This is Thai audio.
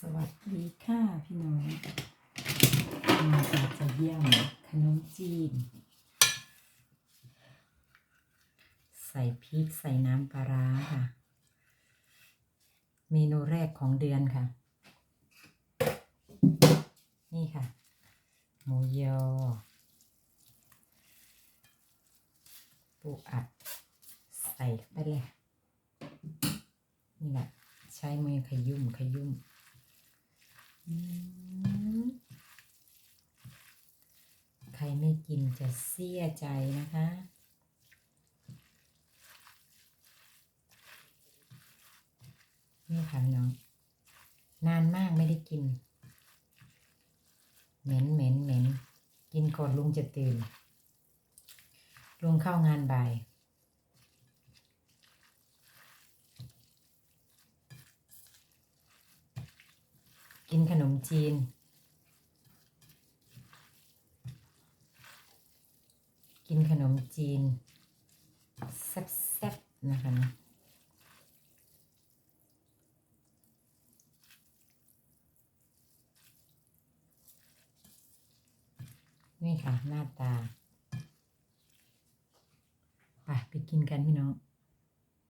สวัสดีค่ะพี่น้องมาจากจะเยี่ยมขนมจีน ใส่พริกใส่น้ำปลาร้าค่ะ เมนูแรกของเดือนค่ะ นี่ค่ะ หมูยอปูอัด ใส่ไปเลยนี่แหละใช้มือขยุ่มขยุ่มอืมใครไม่ กินจะเสียใจนะคะ นี่ค่ะน้อง นานมากไม่ได้กิน เหม็นเหม็นเหม็นกินก่อนลุงจะตื่น ลุงเข้างานบ่ายกินขนมจีน กินขนมจีนแซ่บๆนะคะนะนี่ค่ะ หน้าตาไปไปกินกันพี่น้อง